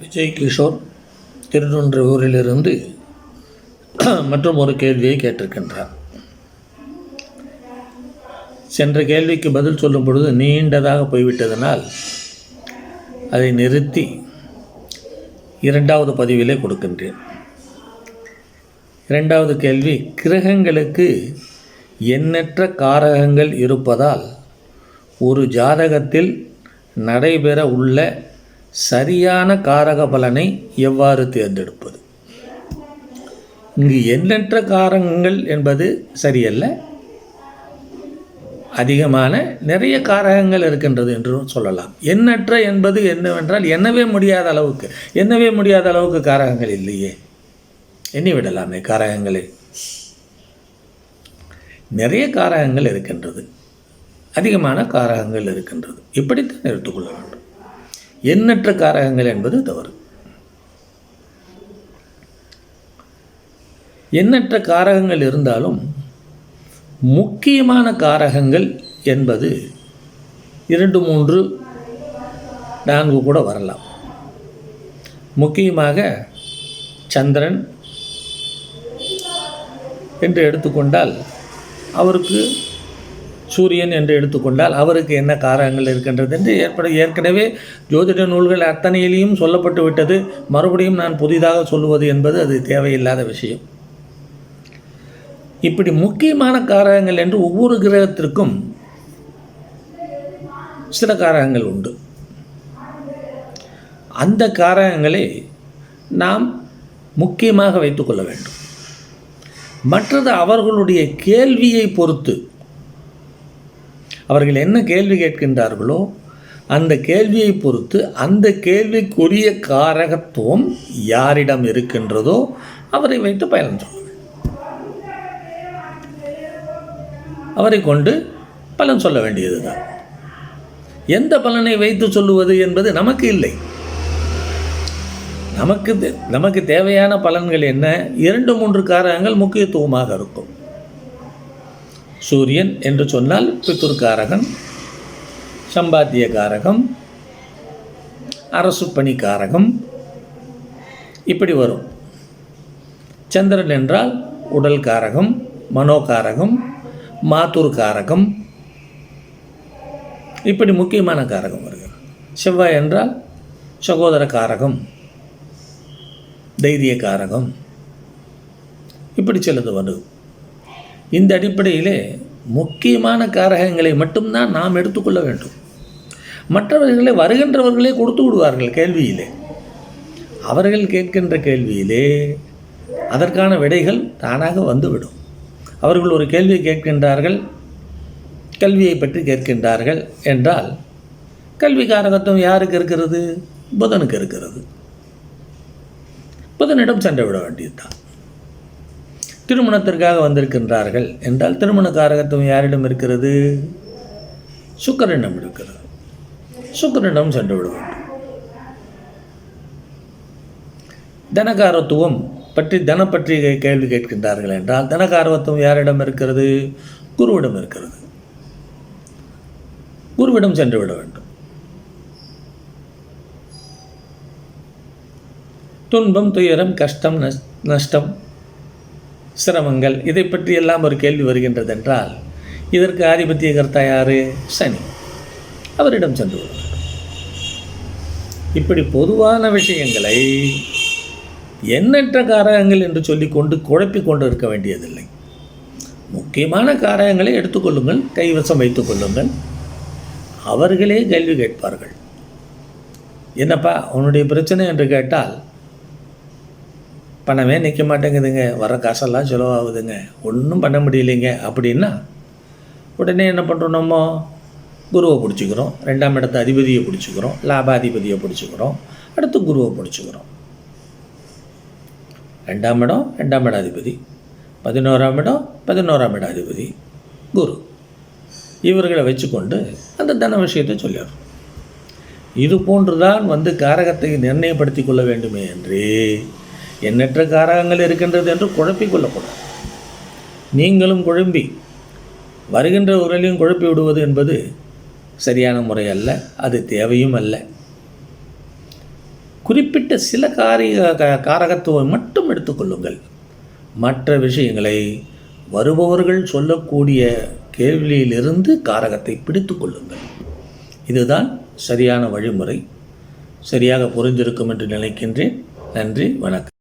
விஜய் கிஷோர் திருநொன்ற ஊரிலிருந்து மற்றும் ஒரு கேள்வியை கேட்டிருக்கின்றார். சென்ற கேள்விக்கு பதில் சொல்லும் பொழுது நீண்டதாக போய்விட்டதனால் அதை நிறுத்தி இரண்டாவது பதிவிலே கொடுக்கின்றேன். இரண்டாவது கேள்வி கிரகங்களுக்கு எண்ணற்ற காரகங்கள் இருப்பதால் ஒரு ஜாதகத்தில் நடைபெற உள்ள சரியான காரக பலனை எவ்வாறு தேர்ந்தெடுப்பது? இங்கு எண்ணற்ற காரகங்கள் என்பது சரியல்ல. அதிகமான நிறைய காரகங்கள் இருக்கின்றது என்றும் சொல்லலாம். எண்ணற்ற என்பது என்னவென்றால் எண்ணவே முடியாத அளவுக்கு எண்ணவே முடியாத அளவுக்கு காரகங்கள் இல்லையே. எண்ணி விடலாமே காரகங்களே. நிறைய காரகங்கள் இருக்கின்றது. அதிகமான காரகங்கள் இருக்கின்றது. இப்படித்தான் எடுத்துக்கொள்ள வேண்டும் எண்ணற்ற காரகங்கள் என்பது தவறு. எண்ணற்ற காரகங்கள் இருந்தாலும் முக்கியமான காரகங்கள் என்பது இரண்டு மூன்று நான்கு கூட வரலாம். முக்கியமாக சந்திரன் என்று எடுத்துக்கொண்டால் அவருக்கு சூரியன் என்று எடுத்துக்கொண்டால் அவருக்கு என்ன காரணங்கள் இருக்கின்றது என்று ஏற்பட ஏற்கனவே ஜோதிட நூல்கள் அத்தனையிலையும் சொல்லப்பட்டு விட்டது. மறுபடியும் நான் புதிதாக சொல்லுவது என்பது அது தேவையில்லாத விஷயம். இப்படி முக்கியமான காரகங்கள் என்று ஒவ்வொரு கிரகத்திற்கும் சில காரகங்கள் உண்டு. அந்த காரகங்களை நாம் முக்கியமாக வைத்துக்கொள்ள வேண்டும். மற்றது அவர்களுடைய கேள்வியை பொறுத்து அவர்கள் என்ன கேள்வி கேட்கின்றார்களோ அந்த கேள்வியை பொறுத்து அந்த கேள்விக்குரிய காரகத்துவம் யாரிடம் இருக்கின்றதோ அவரை வைத்து பயணம் அவரை கொண்டு பலன் சொல்ல வேண்டியதுதான். எந்த பலனை வைத்து சொல்லுவது என்பது நமக்கு இல்லை. நமக்கு தே- நமக்கு தேவையான பலன்கள் என்ன? இரண்டு மூன்று காரகங்கள் முக்கியத்துவமாக இருக்கும். சூரியன் என்று சொன்னால் பித்துர்காரகன் சம்பாத்திய காரகம் அரசு பணி காரகம் இப்படி வரும். சந்திரன் என்றால் உடல் காரகம் மனோகாரகம் மாத்தூர் காரகம் இப்படி முக்கியமான காரகம் வருகிறது. செவ்வாய் என்றால் சகோதர காரகம் தைரிய காரகம் இப்படி சிலது வரும் இந்த அடிப்படையிலே முக்கியமான காரகங்களை மட்டும்தான் நாம் எடுத்துக்கொள்ள வேண்டும். மற்றவர்களை வருகின்றவர்களே கொடுத்து விடுவார்கள் கேள்வியிலே. அவர்கள் கேட்கின்ற கேள்வியிலே அதற்கான விடைகள் தானாக வந்துவிடும். அவர்கள் ஒரு கேள்வியை கேட்கின்றார்கள் கல்வியை பற்றி கேட்கின்றார்கள் என்றால் கல்வி காரகத்துவம் யாருக்கு இருக்கிறது? புதனுக்கு இருக்கிறது. புதனிடம் சென்று விட வேண்டியதுதான். திருமணத்திற்காக வந்திருக்கின்றார்கள். என்றால் திருமண காரகத்துவம் யாரிடம் இருக்கிறது? சுக்கரனிடம் இருக்கிறது. சுக்கரனிடம் சென்று விட வேண்டும் தனகாரத்துவம் பற்றி தன பற்றி கேள்வி கேட்கின்றார்கள் என்றால் தனகாரத்துவம் யாரிடம் இருக்கிறது? குருவிடம் இருக்கிறது. குருவிடம் சென்று விட வேண்டும். துன்பம் துயரம் கஷ்டம் நஷ்- நஷ்டம் சிரமங்கள் இதை பற்றி எல்லாம் ஒரு கேள்வி வருகின்றது என்றால் இதற்கு ஆதிபத்திய கர்த்தா யாரு சனி. அவரிடம் சென்று இப்படி பொதுவான விஷயங்களை எண்ணற்ற காரகங்கள் என்று சொல்லிக்கொண்டு குழப்பி கொண்டு இருக்க வேண்டியதில்லை. முக்கியமான காரகங்களை எடுத்துக்கொள்ளுங்கள் கைவசம் வைத்துக் கொள்ளுங்கள். அவர்களே கேள்வி கேட்பார்கள். என்னப்பா உன்னுடைய பிரச்சனை என்று கேட்டால் பணமே நிற்க மாட்டேங்குதுங்க. வர காசெல்லாம் செலவாகுதுங்க. ஒன்றும் பண்ண முடியலைங்க. அப்படின்னா உடனே என்ன பண்ணுறோம் நம்ம? குருவை பிடிச்சிக்கிறோம். ரெண்டாம் இடத்த அதிபதியை பிடிச்சிக்கிறோம். லாபாதிபதியை பிடிச்சிக்கிறோம். அடுத்து குருவை பிடிச்சிக்கிறோம். ரெண்டாம் இடம் ரெண்டாம் இட அதிபதி. பதினோராம் இடம் பதினோராம் இட அதிபதி. குரு. இவர்களை வச்சுக்கொண்டு அந்த தன விஷயத்தை சொல்லிடுறோம் இது போன்றுதான் வந்து காரகத்தை நிர்ணயப்படுத்தி கொள்ள வேண்டுமே என்று எண்ணற்ற காரகங்கள் இருக்கின்றது என்று குழப்பிக் கொள்ளக்கூடாது. நீங்களும் குழம்பி வருகின்ற உரலையும் குழப்பி விடுவது என்பது சரியான முறை அல்ல அது தேவையும் அல்ல. குறிப்பிட்ட சில காரிய காரகத்துவம் மட்டும் எடுத்துக்கொள்ளுங்கள் மற்ற விஷயங்களை வருபவர்கள் சொல்லக்கூடிய கேள்வியிலிருந்து காரகத்தை பிடித்து கொள்ளுங்கள். இதுதான் சரியான வழிமுறை. சரியாக புரிந்திருக்கும் என்று நினைக்கின்றேன். நன்றி வணக்கம்.